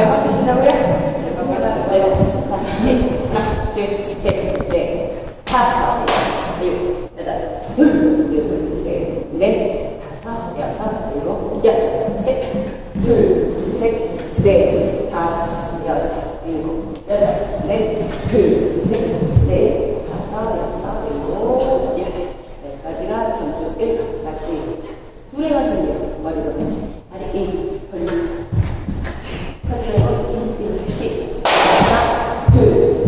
몇번 치신다고요? 몇번 받아서 네번 자, 하나, 둘, 셋, 넷, 다섯, 일곱, 여덟, 둘, 둘, 셋, 넷, 다섯, 여섯, 일곱, 여덟, 셋, 둘, 셋, 넷, 다섯, 여섯, 일곱, 여덟, 넷, 둘, 셋, 넷, 다섯, 여섯, 일곱, 여덟, 여기까지가 전주 1. 다시 자, 둘에 가시면 머리가 같이 다리 2 벌리고 컨트롤 2, 1, 10 하나, 둘,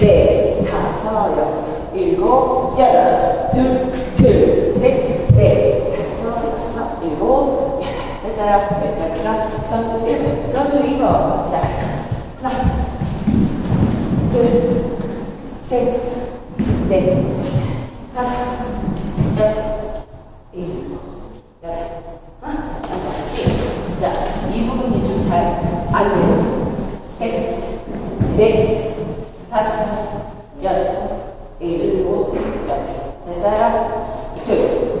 셋, 넷, 다섯, 여섯, 일곱, 여덟 둘, 둘, 셋, 넷, 다섯, 여섯, 일곱, 여덟. 됐어요. 여기까지가 전주 1번, 전주 2번 자, 하나 둘, 셋, 넷, 다섯, 여섯, 일곱, 여덟. 아, 다시. 자, 이 부분이 좀 잘 안 돼요. 셋, 넷, 다섯, 여섯, 일곱, 여덟. 됐어요? 둘,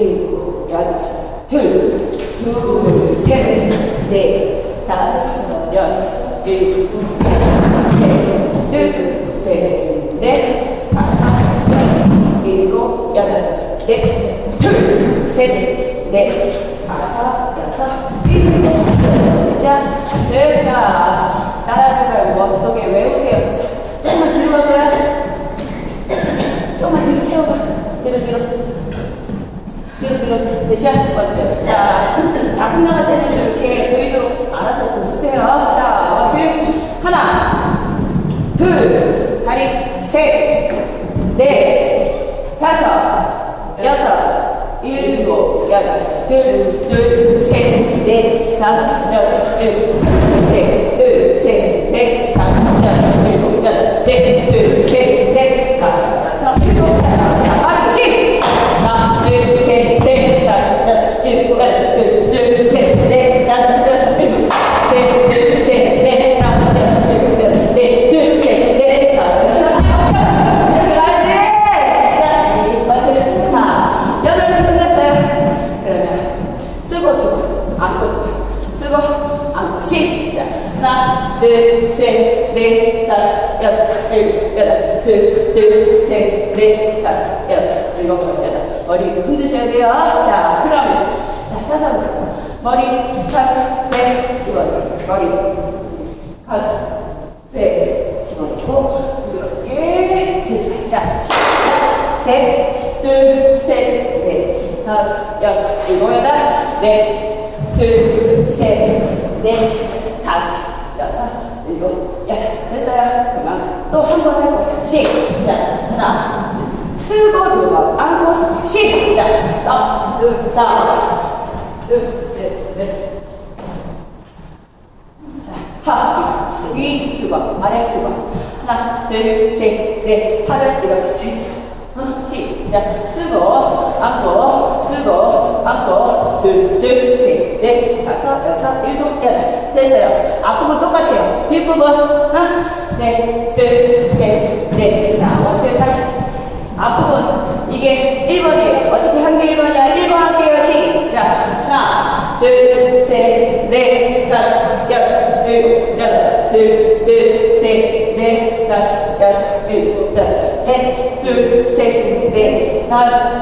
일곱, 여덟. 둘, 둘, 셋, 넷, 다섯, 여섯, 일곱, 셋, 둘, 셋, 넷, 다섯, 여섯, 일곱, 여덟. 넷, 둘, 셋, 넷, 그죠? 먼저. 자, 작품 나갈 때는 이렇게 보이도록 알아서 웃으세요. 자, 원투. 하나, 둘, 다리, 셋, 넷, 다섯, 여섯, 일곱, 여덟, 둘, 둘, 셋, 넷, 다섯, 여섯, 일곱, 셋, 둘, 셋, 넷, 다섯, 여섯, 일곱, 여덟, 넷, 둘, 셋, 셋, 둘, 셋, 넷, 다섯, 여섯, 일곱, 여덟, 넷, 둘, 셋, 넷, 다섯, 여섯, 일곱, 여덟. 됐어요? 그만 또 한 번 해볼게요. 시작. 하나, 쓰고 들어 안고 쓰고. 시작. 하나, 둘, 하나, 둘, 셋, 넷. 자, 하, 위 두 번, 아래 두 번. 하나, 둘, 셋, 넷, 팔을 이렇게. 어, 시작. 쓰고, 안고, 쓰고, 안고, 둘, 둘, 셋, 넷, 다섯, 여섯, 일곱, 여덟. 됐어요. 앞부분 똑같아요. 뒷부분, 하나, 셋, 둘, 셋, 넷. 자, 원투 다시. 앞부분, 이게 1번이에요. 어떻게 한게 1번이야? 1번 할게요. 시작. 하나, 둘, 셋, 넷, 다섯, 여섯, 일곱, 여덟, 둘, 둘, 셋, 넷, 다섯, 여섯, 일곱, 여덟, 셋, 둘, 셋, 넷, 다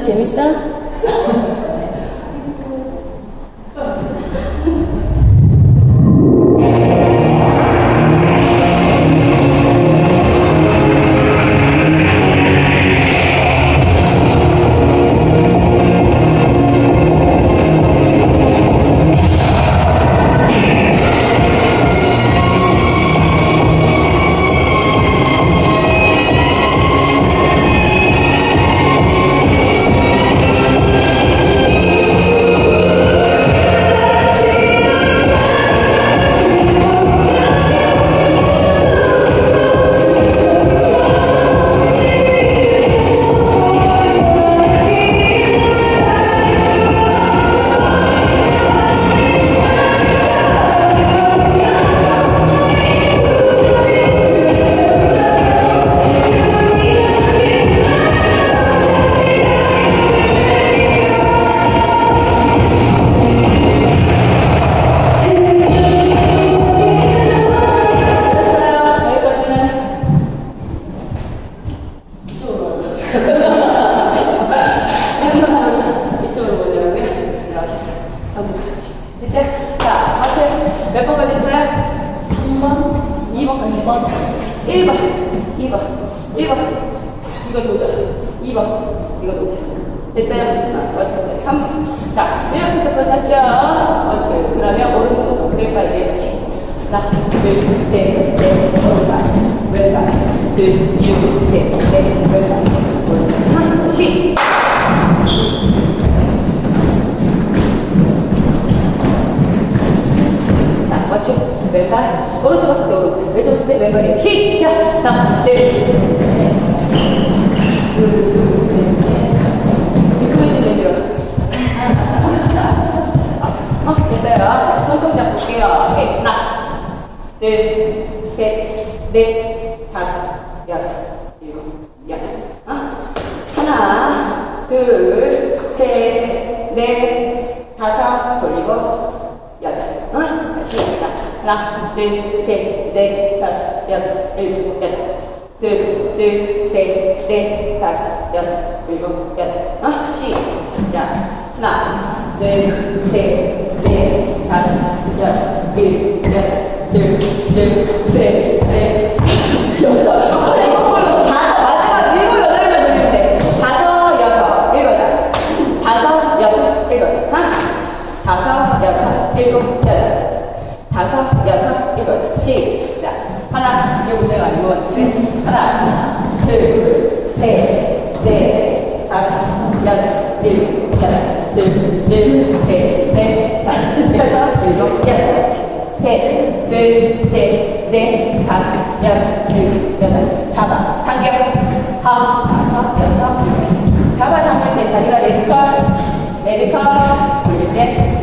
재밌어? 둘, 셋, 넷, 다섯, 여섯, 일곱, 여덟. 어? 하나, 둘, 셋, 넷, 다섯, 돌리고, 여덟. 어? 다시 시작. 하나, 둘, 셋, 넷, 다섯, 여섯, 일곱, 여덟. 둘, 둘, 셋, 넷, 다섯, 여섯, 일곱, 여덟. 어? 시작. 하나, 둘, 셋, President said, America, or Japan.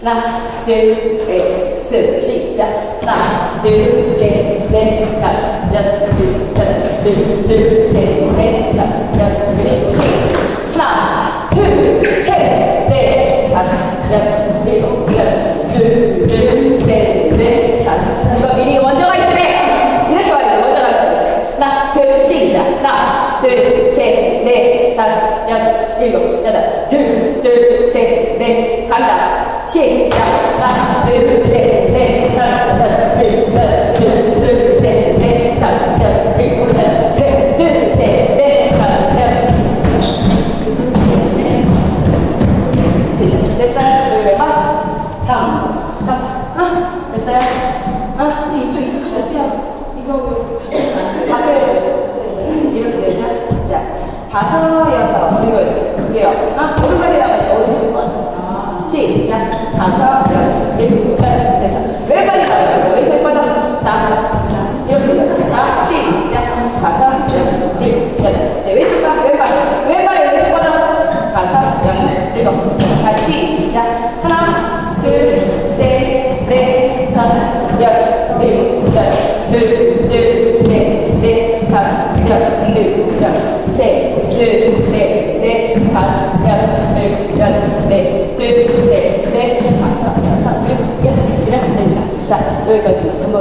엑스. 하나, 둘, 엑스. 시작. 하나, 둘, 셋, 넷, 다섯, 여섯, 일곱, 여덟, 둘, 둘, 셋, 넷, 다섯, 여섯, 일곱, 칠. 하나, 둘, 셋, 넷, 다섯, 여섯, 일곱, 여덟, 둘, 둘, 셋, 넷, 다섯. 이거 미리 원저가 있으래. 이렇게 말해야 돼. 원저가 있으래. 하나, 둘, 시작. 하나, 둘, 셋, 넷, 다섯, 여섯, 일곱, 여덟, 둘, 둘, 셋, 넷, 간다. 시작. 하나,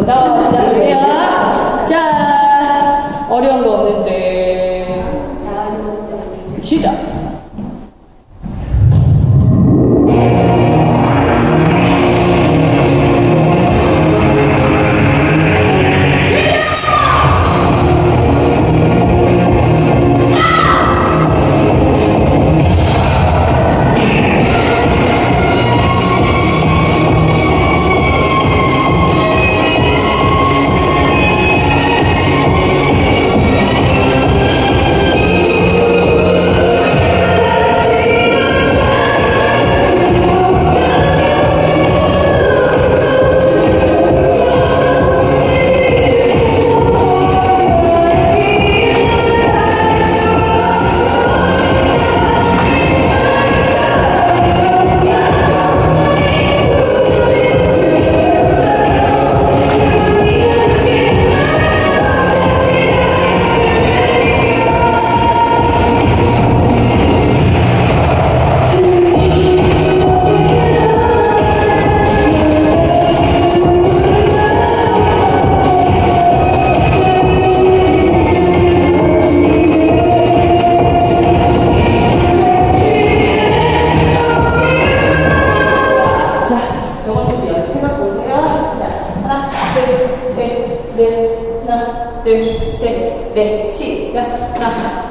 더 시작할게요. 자, 어려운 거 없는데. 시작.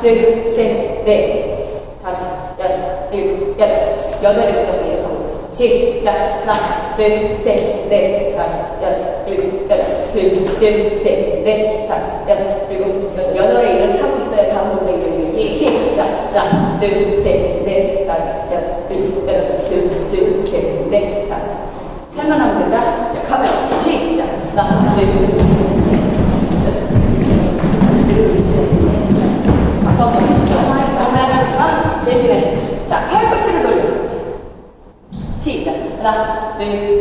둘, 셋, 넷, 다섯, 여섯, 일곱, 여덟. 여덟, 일곱, 여덟 이렇게 하고 있어. 시작. 하나, 둘, 셋, 넷, 다섯, 여섯, 일곱, 여덟. 둘, 둘, 셋, 넷, 다섯, 여섯, 일곱, 여덟. 여덟에 이렇게 하고 있어야 다음 동작 여기. 시작. 하나, 둘, 셋, 넷, 다섯, 여섯, 일곱, 여덟. 둘, 둘, 셋, 넷, 다섯. 할만하면 된다. 자, 카메라 시작. 하나, 둘,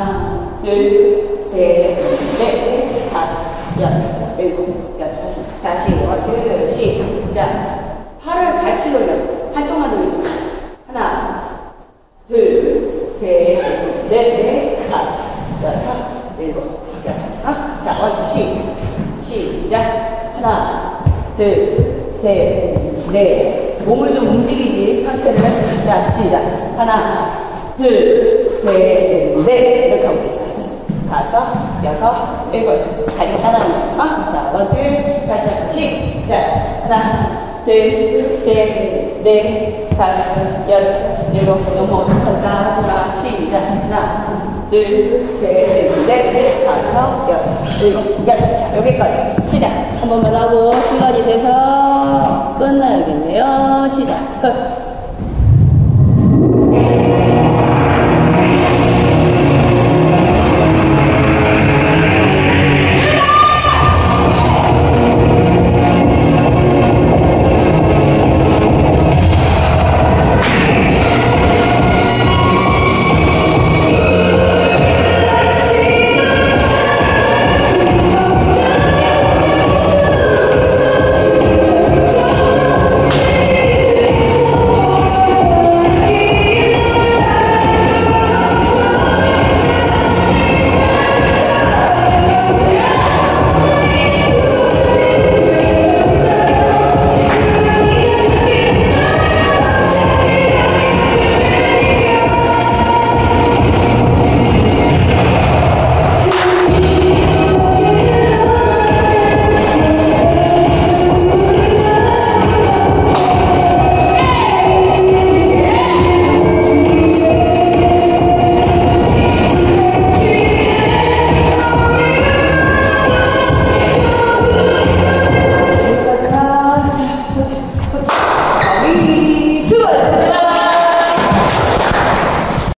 하나, 둘, 셋, 넷, 다섯, 여섯, 일곱, 여덟, 다시, 다시, 원, 둘, 시작. 팔을 같이 돌려. 한쪽만 돌리지 마. 하나, 둘, 셋, 넷, 다섯, 여섯, 일곱, 여덟. 어? 자, 원, 둘, 시, 시작. 하나, 둘, 셋, 넷. 몸을 좀 움직이지, 상체를. 자, 시작. 하나, 둘, 셋, 넷. 이렇게 하고 있어요. 다섯, 여섯, 일곱, 다리 따라하는 거. 자, 원, 둘, 다시 한번 시작. 하나, 둘, 셋, 넷, 다섯, 여섯, 일곱, 넘어, 하지 마. 시작. 하나, 둘, 셋, 넷, 다섯, 여섯, 일곱, 여덟. 자, 여기까지. 시작. 한 번만 하고 시간이 돼서 끝나야겠네요. 시작. 끝.